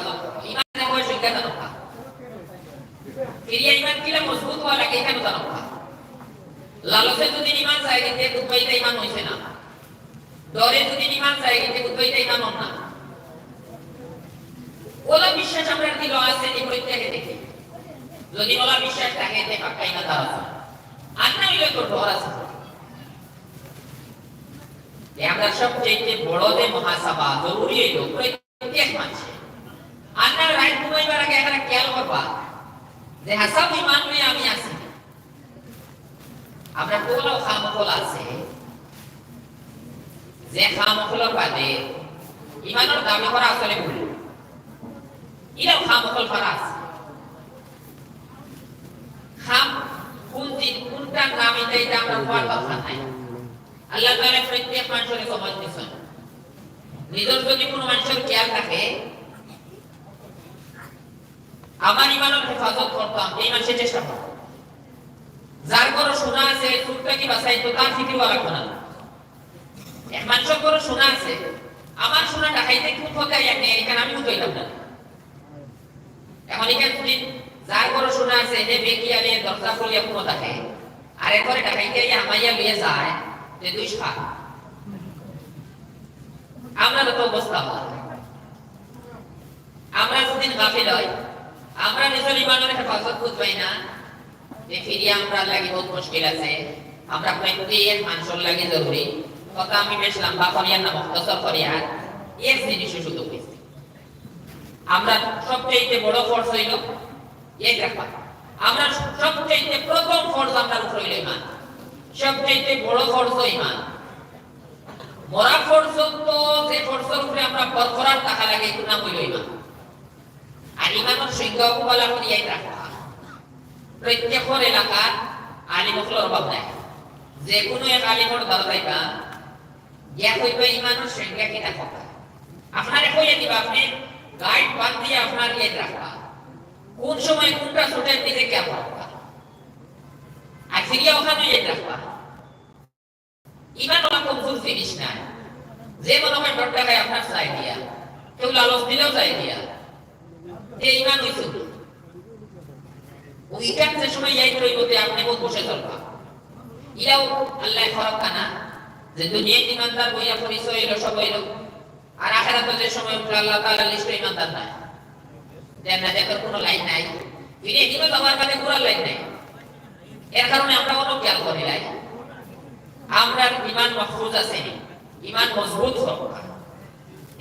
হেফাজত করো ইমানের বয়স কেন নকা ফিরিয়া ইমান কিলা মজবুত হওয়া লাগে কেন জানো লালসে যদি ইমান যায় কিন্তু দুধবাইতে ইমান হইছে না। ডরে যদি ইমান যায় কিন্তু দুধবাইতে ইমান হন না ওলা বিশ্বাস আমরা দিল আছে, এই প্রত্যেকে দেখি। যদি ওলা বিশ্বাস থাকে, তে পাক্কা ইমান দ্বারা আর না হইলে তো ডর আছে। আমরা সবচেয়ে বড় যে মহাসভা জরুরি হইল প্রত্যেক মানছে আমরা রাইট ঘুমাইবার আগে এখানে খেয়াল করবা। যে হাসাব ইমান নিয়ে আমি আছি। আমরা কোলাও খামখল আছে। যে খামখলের বাদে, ইমানের দাবি করা আসলে ভুল। ইরাও খামখল করা আছে। খাম, কোন দিন, কোনটা নাম এটা এটা আমরা হওয়ার কথা নাই। আল্লাহ তাআলা প্রত্যেক মানুষের সমাজ নিজের যদি কোনো মানুষের খেয়াল থাকে আমার ইমানের হেফাজত করতাম, এই মানুষের চেষ্টা করতাম যার বড় শোনা আছে সুরটা কি বাসাই তো তার ফিকির কোনা এক মানুষের বড় শোনা আছে, আমার কোন এক এখানে আমি উঠইলাম না। এখন এখানে তুমি যার শোনা আছে, যে বেকি আলে দরজা খুলিয়া কোনো দেখে আর একবারে ঢাকাইতে আমাইয়া লিয়ে যায়, যে দুই সাত আমরা তো অবস্থা আমরা যদি গাফিল হয় আমরা নিজের ইমানের হেফাজত বুঝবাই না। যে ফিরিয়ে আমরা লাগি বহুত মুশকিল আছে। আমরা প্রত্যেক মানুষের লাগি জরুরি। কথা আমি বেশ লম্বা করিয়ার না, মুক্তসর করিয়ার এক জিনিস শুধু কইছি আমরা সবচেয়ে বড় ফোর্স হইল এক রাখা আমরা সবচেয়ে প্রথম ফোর্স আমরা উপরে হইল ইমান সবচেয়ে বড় ফোর্স ইমান মরা ফোর্স তো যে ফোর্সের উপরে আমরা বরকরার টাকা লাগে নাম হইল ইমান আর ইমানের সংখ্যা বলা করিয়াই রাখা প্রত্যেকের এলাকার আলিমকলের অভাব নাই। যে কোনো এক আলিমর দল পাইবা গিয়া কইবা ইমানের সংখ্যা কিনা কথা আপনারে কইয়া দিবা, আপনি গাইড বাদ দিয়ে আপনার ইয়ে রাখবা। কোন সময় কোনটা ছোটের দিকে কে রাখবা। আর ফিরিয়া ওখানে ইয়ে রাখবা। ইমান ওলা কমজোর জিনিস না যে মনে হয় ডর টাকায় আপনার চাই দিয়া, কেউ লালচ দিলেও চাই দিয়া। এই ইমান হইছে ওইখান যে সময় যাই রইবতে আপনি বহুত বসে চলবা। ইরাও আল্লাহ ফরক কানা যে দুনিয়ায় ইমানদার বইয়া পরিচয় এলো সব এলো আর আখেরাত যে সময় উঠল, আল্লাহ তাআলা লিস্টে ইমানদার নাই। জান্নাতের কোনো লাইন নাই। ফিরে দিল আমার কাছে পুরো লাইন নাই। এর কারণে আমরা কোনো খেয়াল করি নাই। আমরা ইমান মহফুজ আছে। ইমান মজবুত হোক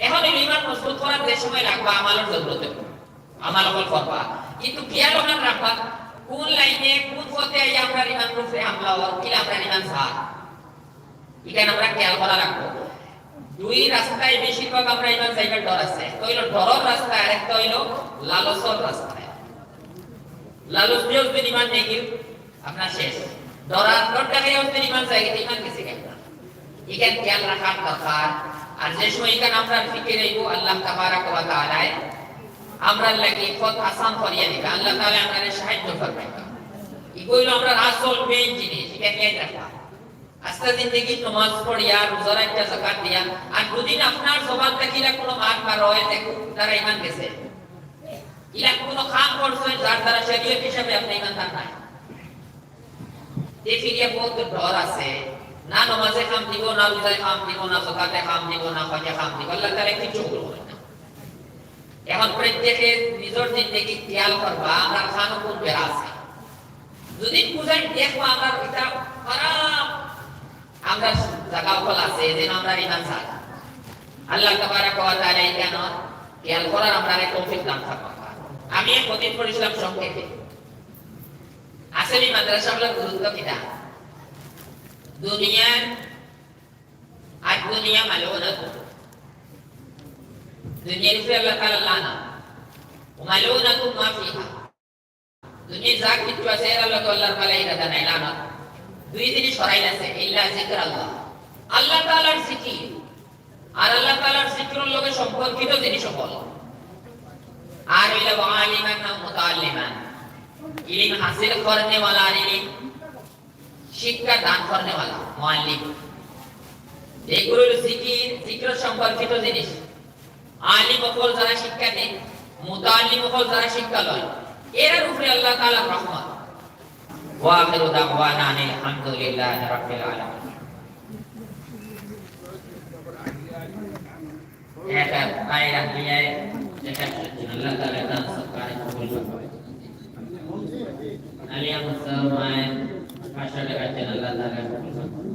এখন ইমান মজবুত করার যে সময় রাখবা আমালের জরুরত। আমাল আমল করবা কিন্তু খেয়াল ওখানে রাখবা? কোন লাইনে, কোন পথে আই আমরা ইমান রূপে হামলা হওয়ার কি আমরা ইমান সার এখানে আমরা খেয়াল করা রাখব। দুই রাস্তায় বেশিরভাগ আমরা ইমান যাইবার ডর আছে। তো হইল ডরর রাস্তা আর একটা হইল লালসর রাস্তায় লালস দিয়ে যদি ইমান নেই আপনার শেষ। ডরার ডরটাকে যদি ইমান কিন্তু ইমান গেছে কেন? এখানে খেয়াল রাখার দরকার আর যে সময় এখানে আমরা ফিকে রইব, আল্লাহ তাবারাক ওয়া তাআলা আমরা লাগি পথ আসান করিয়া দিবে। আল্লাহ তাআলা আমাদের সাহায্য করবে এগুলো আমরা আসল মেইন জিনিস এটা নিয়ে রাখা আস্তে জিন্দগি নমাজ পড়িয়া, রোজা রাখা, যাকাত দিয়া। আর দুদিন আপনার জবান থেকে ইলা কোনো মার পার হয় দেখো তারা ইমান গেছে। ইলা কোনো কাম করছে যার দ্বারা শরীয়ত হিসাবে আপনি ইমান তার নাই যে ফিরিয়া বহুত ডর আছে, না নমাজে কাম দিব, না রোজায় কাম দিব, না যাকাতে কাম দিব, না হজে কাম দিব, আল্লাহ তাআলা কিছু করবে না। এখন প্রত্যেকে নিজের জিন্দগি খেয়াল করবা, আমরা খানো কোন বেড়া আছে। যদি বুঝাই দেখব আমরা এটা খারাপ। আমরা জায়গা ফল আছে যেন আমরা ইমান চাই আল্লাহ তাবারাক ওয়া তাআলা এই কেন? খেয়াল করার আমরা থাকবা আমি এক পড়েছিলাম সংক্ষেপে। আসলে গুরুত্ব কিটা দুনিয়ার দুনিয়া দুনিয়ার উপরে আল্লাহ তাআলা লানা মালুনাতু মা ফিহা দুনিয়া যা কিছু আছে এর আল্লাহ তো আল্লাহর মালাই রাদা নাই লানা দুই জিনিস সরাই আছে ইল্লা জিকর আল্লাহ আল্লাহ তাআলার জিকির আর আল্লাহ তাআলার জিকিরের লগে সম্পর্কিত জিনিস সকল আর ইলা আলিমান না মুতাআল্লিমান ইলম হাসিল করনে वाला আর ইলম শিক্ষা দান করনে वाला মুআল্লিম এগুলো জিকির জিকির সম্পর্কিত জিনিস আলিম অকল যারা শিক্ষা দেন মুতাআল্লিম হল যারা শিক্ষা লয়, এর উপরে আল্লাহ তাআলা রহমত। ওয়া আখিরু দাওয়ানা আনিল হামদুলিল্লাহি রাব্বিল আলামিন। এটা কায়দা দিয়ে যেটা আল্লাহ তাআলা দান সরকারে কবুল করবে। আলিয়া মুসলমান ভাষা লেখাচ্ছেন আল্লাহ তাআলা কবুল করবে।